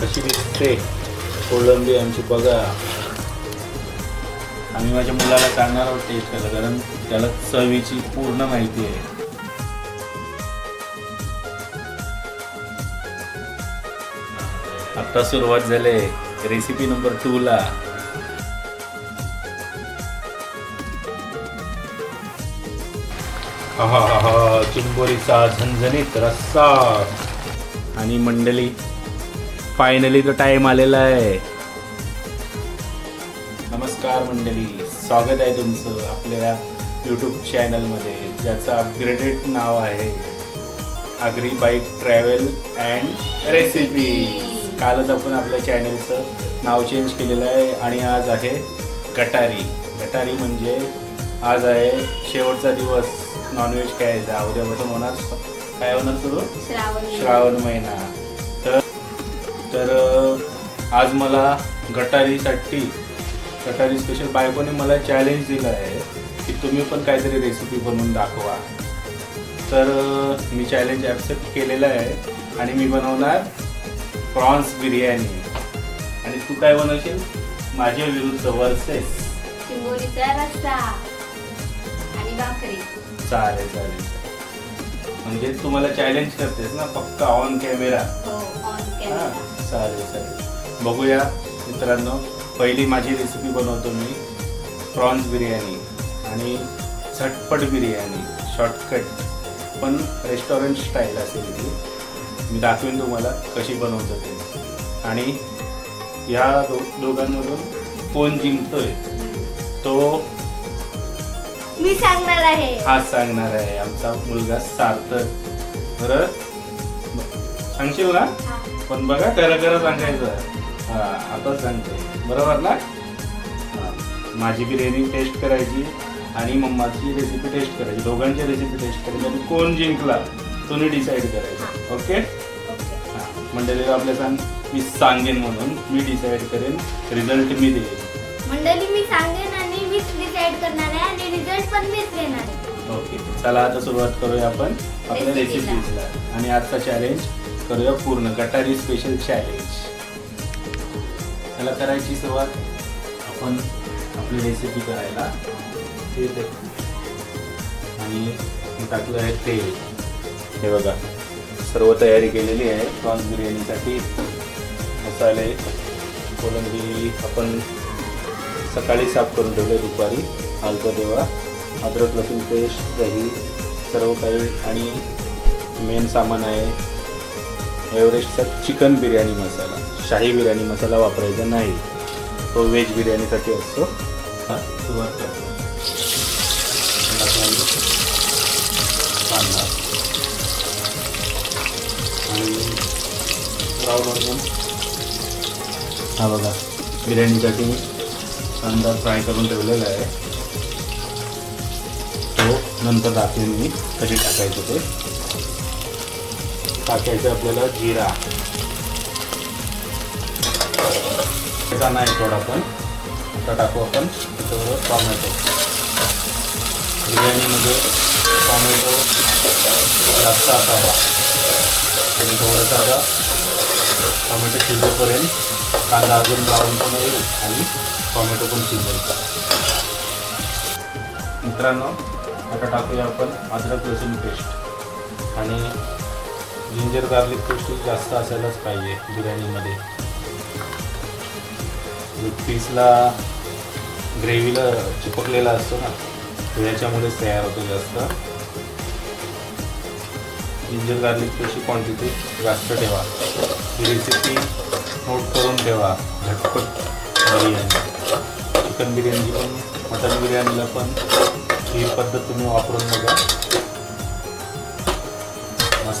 कशी दिसते? कोळंबी आमची बघा. आम्ही माझ्या मुलाला सांगणार आहोत टेस्ट करायला कारण त्याला चवीची पूर्ण माहिती आहे. आता सुरुवात झाले रेसिपी नंबर टू ला. हा चिंबोरीचा झणझणीत रस्सा. आणि मंडळी फायनली तो टाइम आलेला आहे. नमस्कार मंडळी स्वागत आहे तुमचं आपल्या यूट्यूब चॅनलमध्ये ज्याचं अपग्रेडेड नाव आहे Agri bike travel and recipe कालच आपण आपल्या चॅनलचं नाव चेंज केलेलं आहे आणि आज आहे गटारी. गटारी म्हणजे आज आहे शेवटचा दिवस. नॉनव्हेज खायचा उद्यापासून होणार काय होणार सुरू? श्रावण श्रावण महिना. तर आज मला गटारीसाठी गटारी स्पेशल बायकोने मला चॅलेंज दिलं आहे की तुम्ही पण काहीतरी रेसिपी बनवून दाखवा. तर मी चॅलेंज ॲक्सेप्ट केलेलं आहे आणि मी बनवणार प्रॉन्स बिर्याणी. आणि तू काय बनवशील? माझ्या विरुद्ध वर्सेस चालेल चालेल. म्हणजे तुम्हाला चॅलेंज करतेस ना फक्त ऑन कॅमेरा चालेल चालेल बघूया मित्रांनो पहिली माझी रेसिपी बनवतो मी प्रॉन्स बिर्याणी आणि झटपट बिर्याणी शॉर्टकट पण रेस्टॉरंट स्टाईल असेल ती. मी दाखवेन तुम्हाला कशी बनवतो ते. आणि ह्या दो दोघांमधून कोण जिंकतोय तो मी सांगणार आहे. हा सांगणार आहे. आमचा मुलगा सार्थक. बरं? सांगशील ना. पण बघा खरं खरं सांगायचं. हा आता सांगतो. बरोबर ना? हा. माझी बिर्याणी टेस्ट करायची आणि मम्माची रेसिपी टेस्ट करायची. दोघांची रेसिपी टेस्ट करायची. आणि कोण जिंकला तुम्ही डिसाईड करायचं. ओके? ओके. हा. मंडळीला आपल्या सांग मी सांगेन म्हणून मी डिसाईड करेन. रिझल्ट मी देईन. मंडळी मी सांगेन आणि मीच डिसाईड करणार आहे आणि रिझल्ट पण मीच देणार ओके. चला आता सुरुवात करूया आपण. आपल्या रेसिपीला. रेसिपीजला आणि आजचा चॅलेंज करूया पूर्ण. गटारी स्पेशल चॅलेंज त्याला करायची सुरुवात आपण आपली रेसिपी करायला ते आणि टाकलं आहे तेल. हे बघा सर्व तयारी केलेली आहे. प्रॉन्स बिर्याणीसाठी मसाले कोलंबी आपण सकाळी साफ करून ठेवले दुपारी आलतं तेव्हा अद्रक लसूण पेस्ट दही सर्व काही आणि मेन सामान आहे. एव्हरेस्टचा चिकन बिर्याणी मसाला शाही बिर्याणी मसाला वापरायचा नाही. तो व्हेज बिर्याणीसाठी असतो. हा, कांदा आणि हा बघा बिर्याणीसाठी मी कांदा फ्राय करून ठेवलेला आहे. तो नंतर दाखवेन मी कधी टाकायचं ते. टाकायचं आपल्याला जिरा. त्याचा नाही थोडा पण आता टाकू आपण. त्याच्याबरोबर टॉमॅटो. बिर्याणीमध्ये टॉमॅटो जास्त असावा. आणि थोडंसं आता टोमॅटो शिजेपर्यंत कांदा अजून ब्राऊन पण येईल आणि टॉमॅटो पण शिजेल मित्रांनो आता टाकूया आपण अद्रक लसूण पेस्ट आणि जिंजर गार्लिक पेस्ट जास्त असायलाच पाहिजे बिर्याणीमध्ये. पीसला ग्रेव्हीला चिपकलेला असतो ना तो तयार होतो जास्त. जिंजर गार्लिक पेस्टची क्वांटिटी जास्त ठेवा. ही रेसिपी नोट करून ठेवा झटपट बिर्याणी. चिकन बिर्याणी पण मटन बिर्याणीला पण ही पद्धत तुम्ही वापरून बघा.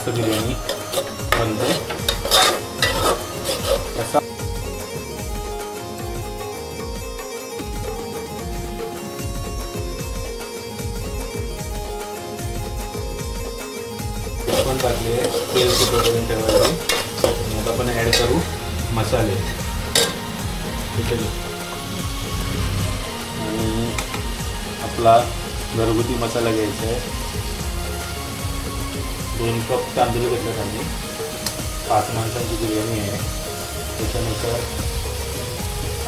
मस्त बिर्याणी बनते. कसा पण टाकले तेल सुटेपर्यंत ठेवायचे आणि आता आपण ॲड करू मसाले. ठीक आहे. आणि आपला घरगुती मसाला घ्यायचा आहे. दोन कप तांदूळ घेतले आम्ही पाच माणसांची बिर्याणी आहे. त्याच्यानंतर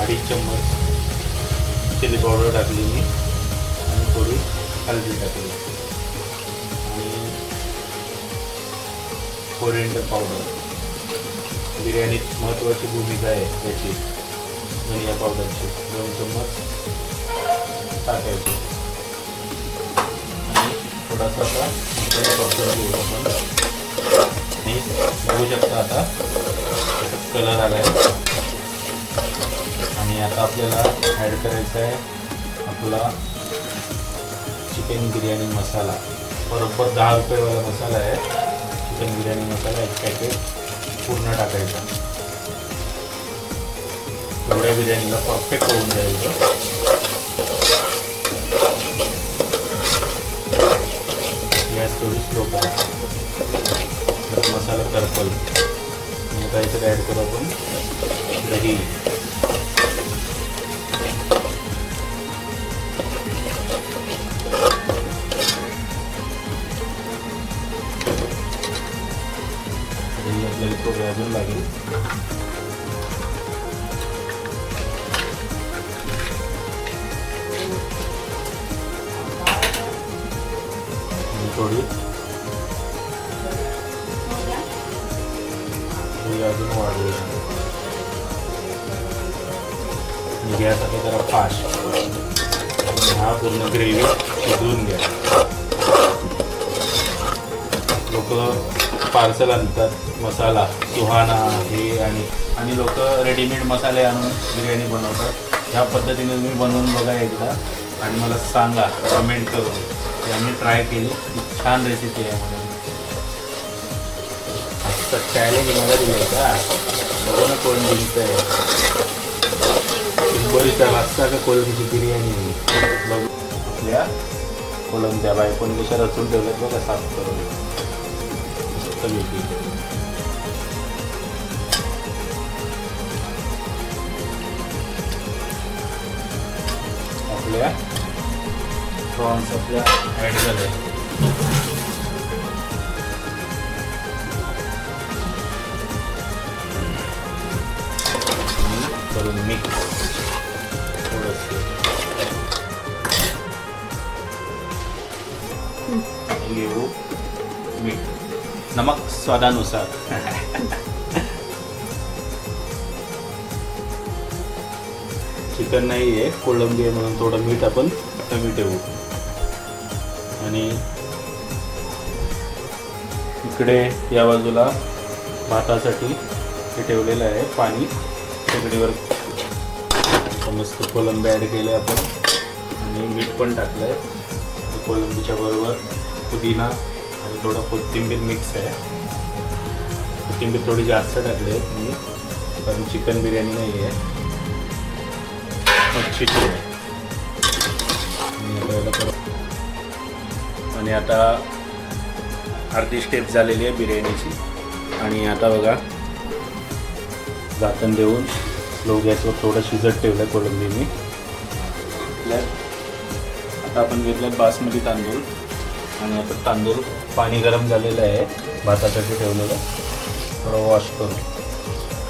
अडीच चम्मच चिली पावडर टाकली मी आणि थोडी हळदी टाकली. आणि कोरिंडर पावडर. बिर्याणीत महत्त्वाची भूमिका आहे त्याची धनिया पावडरची. दोन चम्मच टाकायची. थोडासा आता मसाला घेऊ आपण आणि बघू शकता आता कलर आला आहे आणि आता आपल्याला ॲड करायचा आहे आपला चिकन बिर्याणी मसाला. बरोबर दहा रुपयेवाला मसाला आहे चिकन बिर्याणी मसाला एक पॅकेट पूर्ण टाकायचा. एवढ्या बिर्याणीला परफेक्ट होऊन जायचं गॅस थोडी स्लो करा तर मसाला करपल आणि काहीतरी ॲड करू आपण दही. आपल्याला तो अजून लागेल. हा पूर्ण ग्रेव्ही शिजवून घ्या. लोक पार्सल आणतात मसाला सुहाना हे आणि आणि लोक रेडीमेड मसाले आणून बिर्याणी बनवतात. ह्या पद्धतीने तुम्ही बनवून बघा एकदा आणि मला सांगा कमेंट करून. की आम्ही ट्राय केली. की छान रेसिपी आहे म्हणून चॅलेंज मला दिलं का? बघू ना कोण जिंकत आहे बरीचा लागता का कोलंबीची बिर्याणी? बघू आपल्या कोलंबच्या बायकोन कशा रचून ठेवल्यात बघा साफ करून? सगळी आपल्या? प्रॉन्स आपल्या. ॲड झाले. नमक स्वादानुसार चिकन नाही आहे कोळंबी आहे म्हणून थोडं मीठ आपण कमी ठेवू आणि इकडे या बाजूला भातासाठी हे ठेवलेलं आहे पाणी. शेगडीवर मस्त कोलंबी ॲड केले आपण. आणि मीठ पण टाकलं आहे कोलंबीच्या बरोबर पुदिना थोडं कोथिंबीर मिक्स आहे. कोथिंबीर थोडी जास्त टाकली आहे मी कारण चिकन बिर्याणी नाही आहे. मच्छी आहे आणि आता अर्धी स्टेप झालेली आहे बिर्याणीची. आणि आता बघा झाकण देऊन स्लो गॅसवर थोडं शिजत ठेवलं आहे कोलंबी मी आता आपण घेतलं बासमती तांदूळ. आणि आता तांदूळ पाणी गरम झालेलं आहे. भातासाठी ठेवलेलं. थोडं वॉश करून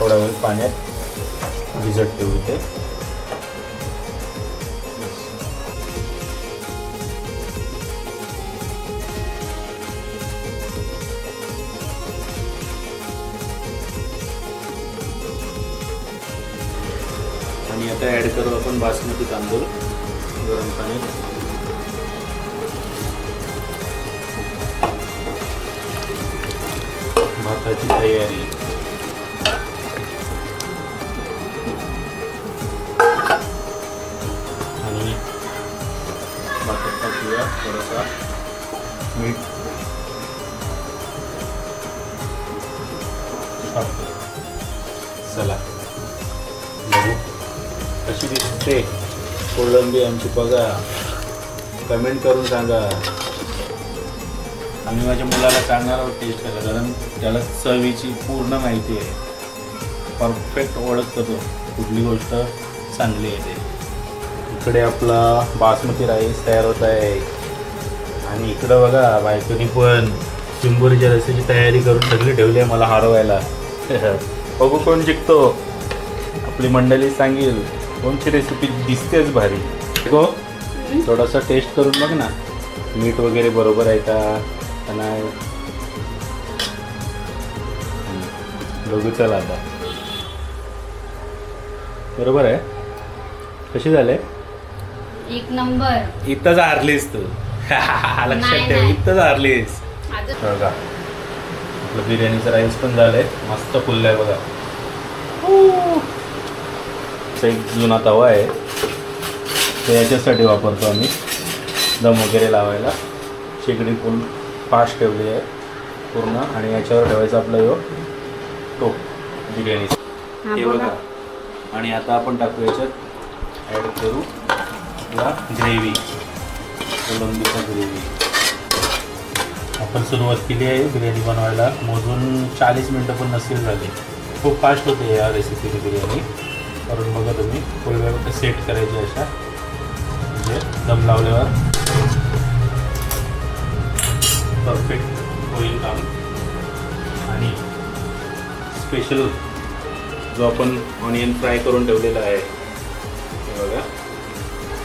थोडा वेळ पाण्यात भिजत ठेवू इथे. आणि आता ॲड करू आपण बासमती तांदूळ गरम पाण्यात भाताची तयारी. आणि भातात टाकूया थोडासा मीठ. चला. बघू. कशी दिसते? कोलंबी आमची बघा. कमेंट करून सांगा. आम्ही माझ्या मुलाला सांगणार आहोत टेस्ट करायला कारण त्याला चवीची पूर्ण माहिती आहे. परफेक्ट ओळखतो तो कुठली गोष्ट चांगली आहे ते. इकडे आपला बासमती राईस तयार होत आहे. आणि इकडं बघा बायकोनी पण चिंबोरीच्या रस्त्याची तयारी करून सगळी ठेवली आहे मला हरवायला. बघू कोण जिंकतो. आपली मंडळी सांगेल कोणची रेसिपी दिसतेच भारी. हो थोडंसं टेस्ट करून बघ ना. मीठ वगैरे बरोबर आहे का? हम्म. बघू चला आता. बरोबर आहे? कशी झाले? एक नंबर. इथंच हारलीस तू. लक्षात ठेव. इथंच हारलीस बघा. आपलं बिर्याणीचं राईस पण झालंय. मस्त फुललंय बघा. असा एक जुना तवा आहे. तो याच्यासाठी वापरतो आम्ही. दम वगैरे लावायला. शेगडी फुल. फास्ट ठेवली आहे पूर्ण आणि याच्यावर ठेवायचं आपलं यो टोप बिर्याणी. हा. बघा. आणि आता आपण टाकू याच्यात ॲड करू आपला ग्रेव्ही कोलंबीचा ग्रेव्ही. आपण सुरुवात केली आहे बिर्याणी बनवायला. मोजून चाळीस मिनटं पण नसेल झाली. खूप फास्ट होते या रेसिपीची बिर्याणी. करून बघा तुम्ही. फुल वेळ सेट करायची अशा. म्हणजे दम लावल्यावर. परफेक्ट होईल काम. आणि स्पेशल जो आपण ऑनियन फ्राय करून ठेवलेला आहे हे बघा.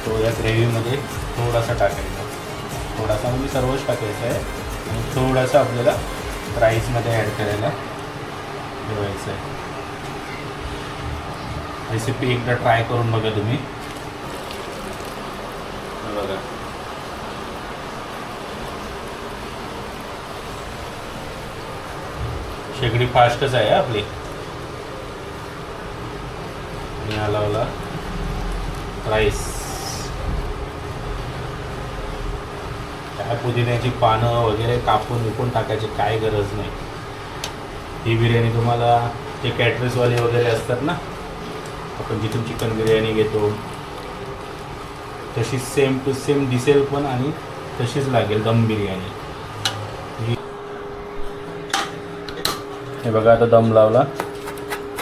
तो या ग्रेव्हीमध्ये थोडासा टाकायचा. थोडासा म्हणजे सर्वच टाकायचा आहे. आणि थोडासा आपल्याला राईसमध्ये ॲड करायला ठेवायचं आहे. रेसिपी एकदा ट्राय करून बघा तुम्ही. बघा. शेगडी फास्टच आहे आपली. आणि हा लावला. राईस काय पुदिन्याची पानं वगैरे कापून विकून टाकायची काय गरज नाही. ही बिर्याणी तुम्हाला जे कॅटरसवाले वगैरे असतात ना आपण जिथून चिकन बिर्याणी घेतो तशीच सेम टू सेम दिसेल पण आणि तशीच लागेल दम बिर्याणी ही- हे बघा आता दम लावला.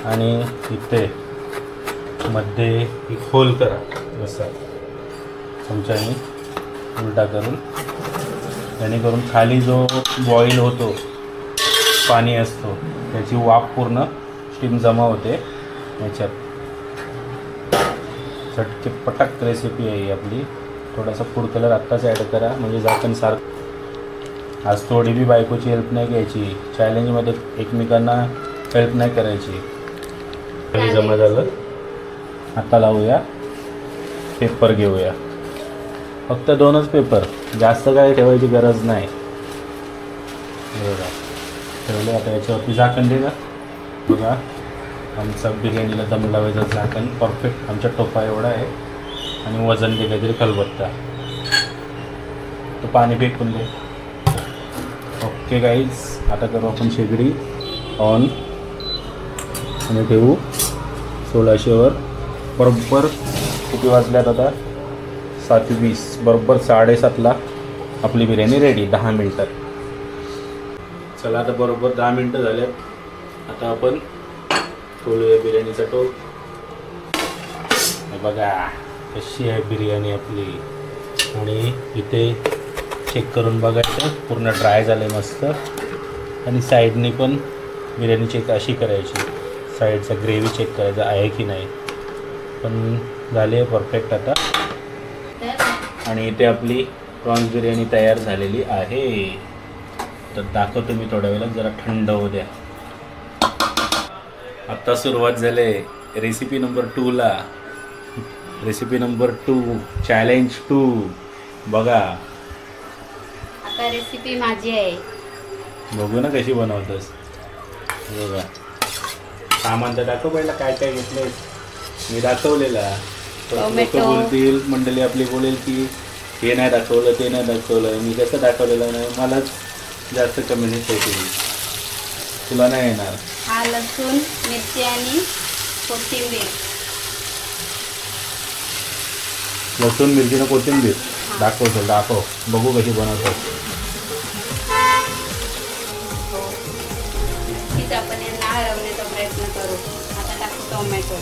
आणि इथे मध्ये एक होल करा. जसं चमच्याने उलटा करून. जेणेकरून खाली जो बॉईल होतो पाणी असतो त्याची वाफ पूर्ण स्टीम जमा होते. याच्यात. चटके पटक रेसिपी आहे आपली. थोडासा फूड कलर आत्ताच ॲड करा. म्हणजे झाकण सारखं. आज थोडी बी बायकोची हेल्प नाही घ्यायची. चॅलेंजमध्ये एकमेकांना हेल्प नाही करायची. जमा झालं? आता लावूया. पेपर घेऊया. फक्त दोनच पेपर जास्त काय ठेवायची गरज नाही. बघा. ठेवलं आता याच्यावरती झाकण दे ना. बघा. आमचा बिर्याणीला दम लावायचं झाकण. परफेक्ट आमच्या टोपा एवढा आहे. आणि वजन दे काहीतरी खलबत्ता. तो पाणी फेकून दे. ओके गाईज आता करू आपण शेगडी ऑन आणि ठेवू. सोळाशेवर. बरोबर किती वाजल्यात आता? सात वीस बरोबर साडेसातला आपली बिर्याणी रेडी दहा मिनटात चला आता बरोबर दहा मिनटं झाल्यात आता आपण खोलूया बिर्याणीचा टोप. बघा कशी आहे बिर्याणी आपली. आणि इथे चेक करून बघायचं. पूर्ण ड्राय झालं आहे मस्त. आणि साईडनी पण बिर्याणी चेक अशी करायची. साईडचा ग्रेव्ही चेक करायचा आहे की नाही. पण झाली आहे परफेक्ट आता. आणि इथे आपली प्रॉन्स बिर्याणी तयार झालेली आहे. तर दाखवतो मी थोड्या वेळात जरा थंड होऊ द्या. आत्ता सुरुवात झाली recipe number टूला recipe number two challenge two बघा. रेसिपी माझी आहे. बघू ना कशी बनवतोस. बघा. सामान तर दाखव पहिला काय काय घेतलंय. मी दाखवलेला. टोमॅटो. बोलतील मंडळी आपली बोलेल की हे नाही दाखवलं ते नाही दाखवलं. मी कसं दाखवलेलं नाही मलाच जास्त कम्युनिट केली तुला नाही येणार. हा लसूण मिरची आणि कोथिंबीर. लसूण मिरचीनं कोथिंबीर. दाखव सर दाखव. बघू कशी बनवतात टोमॅटो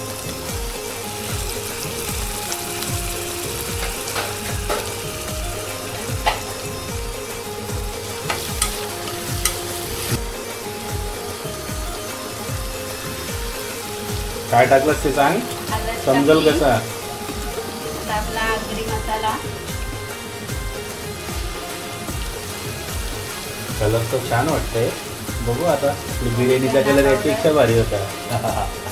काय टाकलंस ते सांग? समजल. कसा? आता आपला आगरी मसाला. कलर तर छान वाटतंय. बघू आता बिर्याणीचा कलर यापेक्षा भारी होता.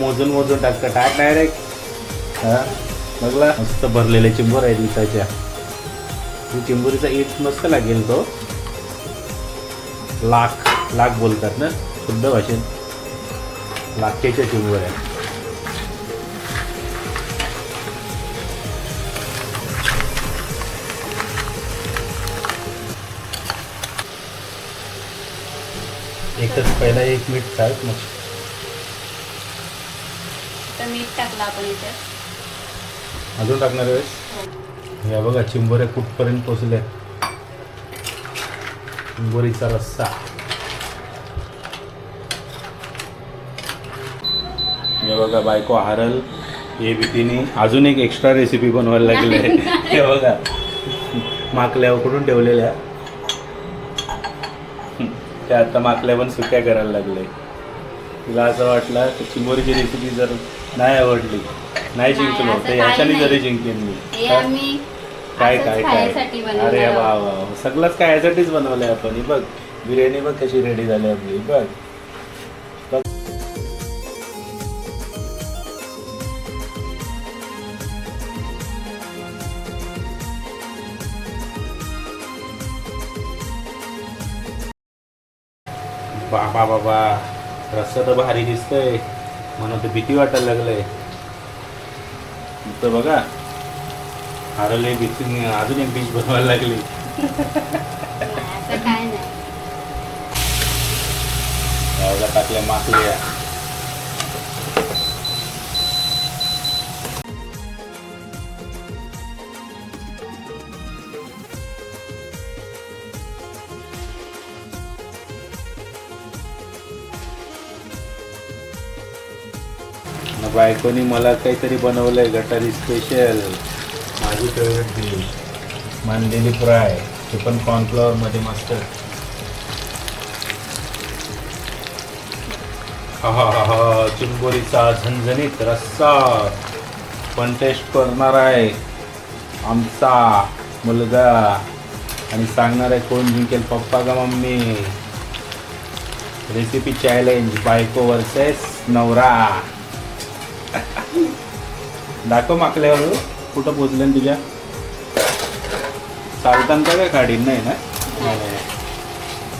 मोजून मोजून टाकतं. टाक डायरेक्ट हा? बघला. मस्त भरलेले चिंबोर आहे दिवसाच्या चिंबुरीचा चिंबोरीचा ईट मस्त लागेल तो. लाख लाख बोलतात ना? शुद्ध भाषेत. लाखेच्या चिंबोर आहे एकच पहिला एक मीठ टाक मग मीठ टाकलं आपण इथे. अजून टाकणार वेळेस हो. या बघा चिंबोऱ्या कुठपर्यंत पोचल्या चिंबोरीचा रस्सा. हे बघा बायको हारल. हे भीतीने अजून एक एक्स्ट्रा रेसिपी बनवायला लागले हे बघा. माकल्या उकडून ठेवलेल्या? त्या आता माकल्या पण सुक्या करायला लागले. तिला असं वाटलं की चिंबोरीची रेसिपी जर नाही आवडली नाही जिंकलो तर याच्याने. जरी जिंकेन मी काय? काय काय अरे वा. वा. सगळंच काय यासाठीच बनवलंय आपण ही बघ बिर्याणी बघ कशी रेडी झाली आपली बघ बघ. बाबा बाबा तर भारी दिसतंय. म्हणून तर भीती वाटायला लागलंय. इथं बघा. हरले भीती अजून एक डिश बनवायला लागली. टाकल्या माकल्या. बायकोनी मला काहीतरी बनवलंय गटारी स्पेशल माझी फेवरेट डिश मांडलेली फ्राय. ते पण कॉर्नफ्लॉवर मध्ये मस्त. हा चिंबोरीचा झणझणीत रस्सा. पण टेस्ट करणार आहे आमचा मुलगा. आणि सांगणार आहे कोण जिंकेल पप्पा का मम्मी? रेसिपी चॅलेंज बायको वर्सेस नवरा. दाखव माकल्यावर. कुठं पोचलं ना तुझ्या? चालताना काय काढीन? नाही ना.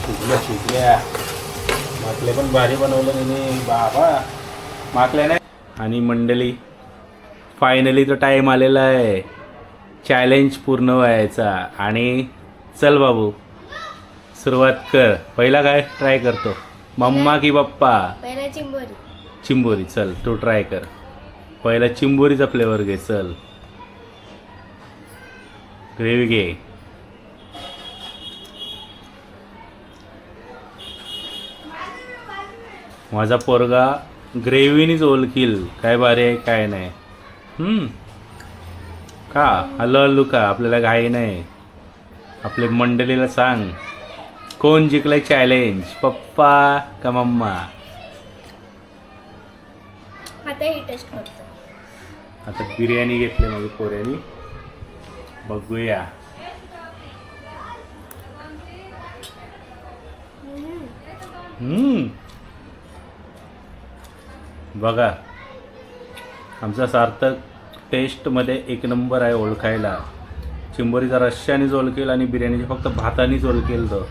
शिकल्या शिकल्या? माकले पण भारी बनवलं त्याने बाबा. माकल्या नाही. आणि मंडळी फायनली तो टाईम आलेला आहे. चॅलेंज पूर्ण व्हायचा. आणि चल बाबू. सुरुवात कर. पहिला काय ट्राय करतो? मम्मा की पप्पा? पहिला चिंबोरी. चिंबोरी. चल तू ट्राय कर. पहिला चिंबोरीचा फ्लेवर घे चल. ग्रेव्ही घे. माझा पोरगा ग्रेव्हीनीच ओळखील. काय बारे आहे काय नाही. का हल्लो हल्लू का आपल्याला घाई नाही. आपले मंडळीला सांग. कोण जिंकलंय चॅलेंज पप्पा का मम्मा? आता ही टेस्ट करतो. आता बिर्याणी घेतली माझी पोऱ्यानी. बघूया. बघा. आमचा सार्थक टेस्टमध्ये एक नंबर आहे ओळखायला. चिंबोरीचा रश्श्यानेच ओळखेल आणि बिर्याणीचे फक्त भातानेच ओळखेल तो.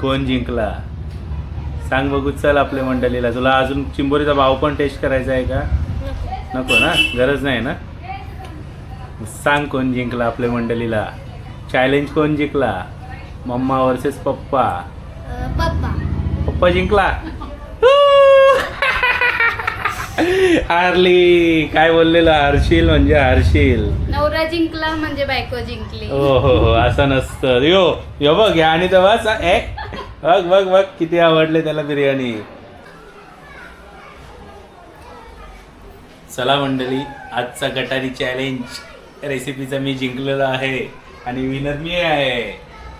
कोण जिंकला? सांग बघू चल आपल्या मंडळीला. तुला अजून चिंबोरीचा भाव पण टेस्ट करायचा आहे का? नको ना गरज नाही ना. सांग कोण जिंकला आपल्या मंडळीला चॅलेंज कोण जिंकला? मम्मा वर्सेस पप्पा. पप्पा. पप्पा जिंकला. हारली काय बोललेलं? हरशील म्हणजे हरशील नवरा जिंकला म्हणजे बायको जिंकली. हो हो हो असं नसतं. यो यो बघ या आणि तर बस ए बघ बघ बघ किती आवडले त्याला बिर्याणी. चला मंडळी आजचा गटारी चॅलेंज रेसिपीचा मी जिंकलेलो आहे आणि विनर मी आहे.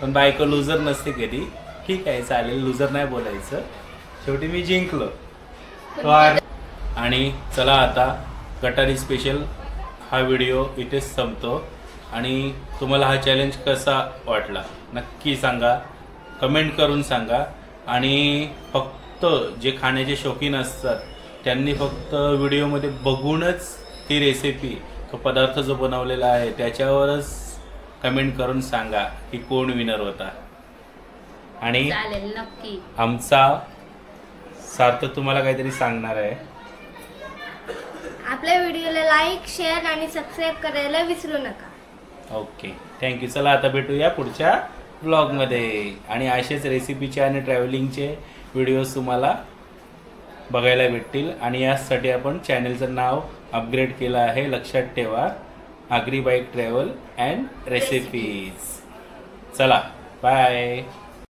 पण बायको लुजर नसते कधी. ठीक आहे चालेल लुजर नाही बोलायचं. शेवटी मी जिंकलो. आणि चला आता गटारी स्पेशल हा व्हिडिओ इथेच संपतो. आणि तुम्हाला हा चॅलेंज कसा वाटला नक्की सांगा. कमेंट करून सांगा. आणि फक्त जे खाण्याचे शौकीन असतात त्यांनी फक्त व्हिडिओमध्ये बघूनच ती रेसिपी तो पदार्थ जो बनवलेला आहे त्याच्यावरच कमेंट करून सांगा की कोण विनर होता. आणि चालेल नक्की. आमचा सार्थ तुम्हाला काहीतरी सांगणार आहे. आपल्या व्हिडिओला लाईक शेअर आणि सबस्क्राईब करायला विसरू नका. ओके थँक्यू चला आता भेटूया पुढच्या ब्लॉगमध्ये आणि असेच रेसिपीचे आणि ट्रॅव्हलिंगचे व्हिडिओज तुम्हाला बघायला भेटतील. आणि यासाठी आपण चॅनलचं नाव अपग्रेड केलं आहे. लक्षात ठेवा. Agri bike travel and recipes. चला बाय.